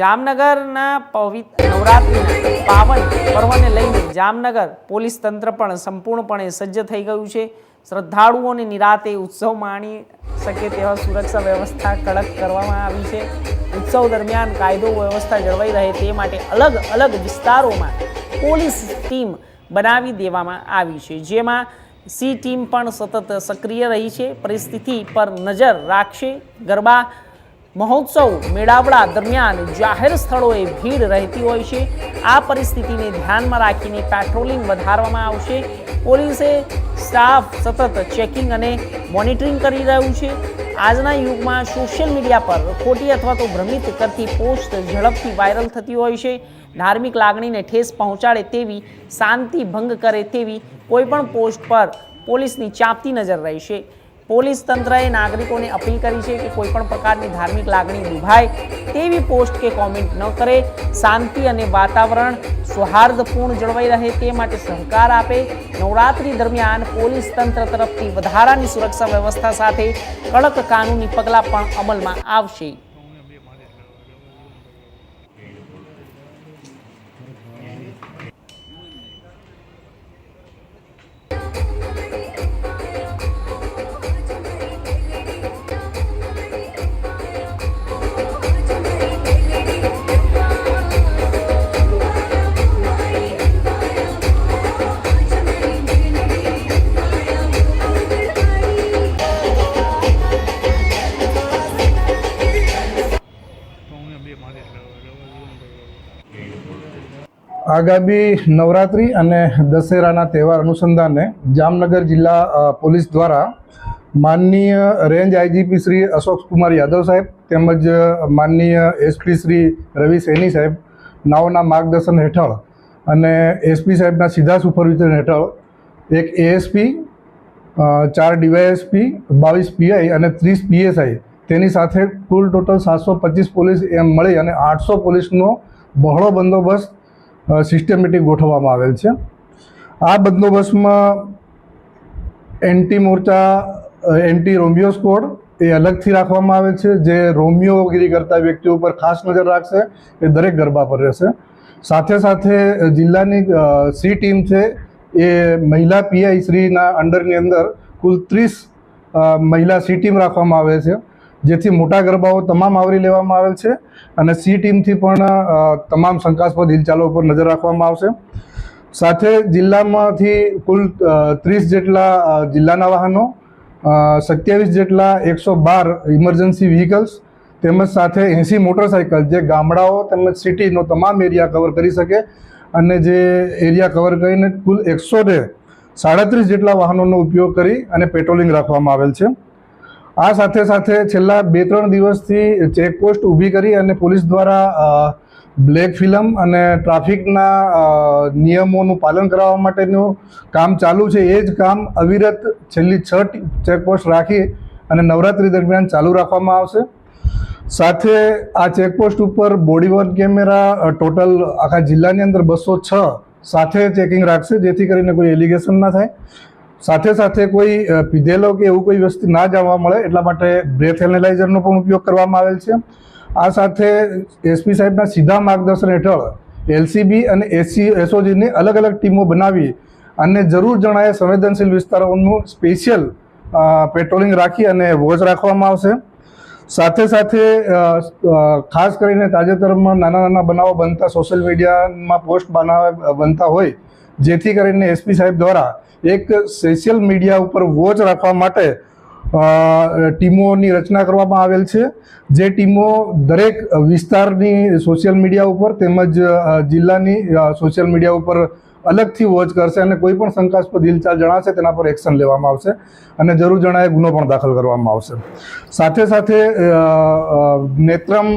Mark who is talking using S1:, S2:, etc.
S1: જામનગરના પવિત્ર નવરાત્રિના પાવન પર્વને લઈને જામનગર પોલીસ તંત્ર પણ સંપૂર્ણપણે સજ્જ થઈ ગયું છે. શ્રદ્ધાળુઓને નિરાતે ઉત્સવ માણી શકે તેવા સુરક્ષા વ્યવસ્થા કડક કરવામાં આવી છે. ઉત્સવ દરમિયાન કાયદો વ્યવસ્થા જળવાઈ રહે તે માટે અલગ અલગ વિસ્તારોમાં પોલીસ ટીમ બનાવી દેવામાં આવી છે. જેમાં સી ટીમ પણ સતત સક્રિય રહી છે. પરિસ્થિતિ પર નજર રાખશે. ગરબા મહોત્સવ મેળાવડા દરમિયાન જાહેર સ્થળોએ ભીડ રહેતી હોય છે. આ પરિસ્થિતિને ધ્યાનમાં રાખીને પેટ્રોલિંગ વધારવામાં આવશે. પોલીસે સ્ટાફ સતત ચેકિંગ અને મોનિટરિંગ કરી રહ્યું છે. આજના યુગમાં સોશિયલ મીડિયા પર ખોટી અથવા તો ભ્રમિત કરતી પોસ્ટ ઝડપથી વાયરલ થતી હોય છે. ધાર્મિક લાગણીને ઠેસ પહોંચાડે તેવી, શાંતિ ભંગ કરે તેવી કોઈપણ પોસ્ટ પર પોલીસની ચાંપતી નજર રહેશે પોલીસ તંત્રએ નાગરિકોને અપીલ કરી છે કે કોઈ પણ પ્રકારની ધાર્મિક લાગણી દુભાય તેવી પોસ્ટ કે કોમેન્ટ ન કરે, શાંતિ અને વાતાવરણ સૌહાર્દપૂર્ણ જળવાઈ રહે તે માટે સહકાર આપે. નવરાત્રી દરમિયાન પોલીસ તંત્ર તરફથી વધારાની સુરક્ષા વ્યવસ્થા સાથે કડક કાનૂની પગલાં પણ અમલમાં આવશે.
S2: આગામી નવરાત્રિ અને દશેરાના તહેવાર અનુસંધાને જામનગર જિલ્લા પોલીસ દ્વારા માનનીય રેન્જ આઈજીપી શ્રી અશોક કુમાર યાદવ સાહેબ તેમજ માનનીય એસપી શ્રી રવિ સૈની સાહેબ નાઓના માર્ગદર્શન હેઠળ અને એસપી સાહેબના સીધા સુપરવિઝન હેઠળ એક એએસપી ચાર ડીવાયએસપી, બાવીસ પીઆઈ અને ત્રીસ પીએસઆઈ તેની સાથે કુલ ટોટલ સાતસો પચીસ પોલીસ એમ મળી અને આઠસો પોલીસનો બહોળો બંદોબસ્ત સિસ્ટમેટિક ગોઠવવામાં આવેલ છે. આ બંદોબસ્તમાં એન્ટી મોરચા એન્ટી રોમિયો સ્કોડ એ અલગથી રાખવામાં આવે છે, જે રોમિયોગીરી કરતા વ્યક્તિઓ પર ખાસ નજર રાખશે, એ દરેક ગરબા પર રહેશે. સાથે સાથે જિલ્લાની સી ટીમ છે, એ મહિલા પીઆઈ શ્રીના અંડરની અંદર કુલ ત્રીસ મહિલા સી ટીમ રાખવામાં આવે છે. જેથી મોટા ગરબાઓ તમામ આવરી લેવામાં આવેલ છે અને સી ટીમથી પણ તમામ શંકાસ્પદ હિલચાલો ઉપર નજર રાખવામાં આવશે. સાથે જિલ્લામાંથી કુલ ત્રીસ જેટલા જિલ્લાના વાહનો સત્યાવીસ જેટલા એકસો બાર ઇમરજન્સી વ્હીકલ્સ, તેમજ સાથે એંસી મોટરસાઇકલ જે ગામડાઓ તેમજ સિટીનો તમામ એરિયા કવર કરી શકે અને જે એરિયા કવર કરીને કુલ એકસો ને સાડત્રીસ જેટલા વાહનોનો ઉપયોગ કરી અને પેટ્રોલિંગ રાખવામાં આવેલ છે. આ સાથે સાથે છેલ્લા બે ત્રણ દિવસથી ચેકપોસ્ટ ઊભી કરી અને પોલીસ દ્વારા બ્લેક ફિલ્મ અને ટ્રાફિકના નિયમોનું પાલન કરાવવા માટેનું કામ ચાલુ છે. એ જ કામ અવિરત છેલ્લી છ ચેકપોસ્ટ રાખી અને નવરાત્રી દરમિયાન ચાલુ રાખવામાં આવશે. સાથે આ ચેકપોસ્ટ ઉપર બોડીવર્ક કેમેરા ટોટલ આખા જિલ્લાની અંદર બસો છ સાથે ચેકિંગ રાખશે, જેથી કરીને કોઈ એલિગેશન ના થાય. સાથે સાથે કોઈ પીધેલો કે એવું કોઈ વસ્તુ ના જવા મળે એટલા માટે બ્રેથ એનાલાઇઝરનો પણ ઉપયોગ કરવામાં આવેલ છે. આ સાથે એસપી સાહેબના સીધા માર્ગદર્શન હેઠળ એલસીબી અને એસસી એસઓજીની અલગ અલગ ટીમો બનાવી અને જરૂર જણાય સંવેદનશીલ વિસ્તારોનું સ્પેશિયલ પેટ્રોલિંગ રાખી અને વોચ રાખવામાં આવશે. સાથે સાથે ખાસ કરીને તાજેતરમાં નાના નાના બનાવો બનતા સોશિયલ મીડિયામાં પોસ્ટ બનાવ બનતા હોય, જેથી કરીને એસપી સાહેબ દ્વારા એક સોશિયલ મીડિયા ઉપર વોચ રાખવા માટે ટીમોની રચના કરવામાં આવેલ છે. જે ટીમો દરેક વિસ્તારની સોશિયલ મીડિયા ઉપર તેમજ જિલ્લાની સોશિયલ મીડિયા ઉપર અલગથી વોચ કરશે અને કોઈ પણ શંકાસ્પદ હિલચાલ જણાશે, તેના પર એક્શન લેવામાં આવશે અને જરૂર જણાય ગુનો પણ દાખલ કરવામાં આવશે. સાથે સાથે નેત્રમ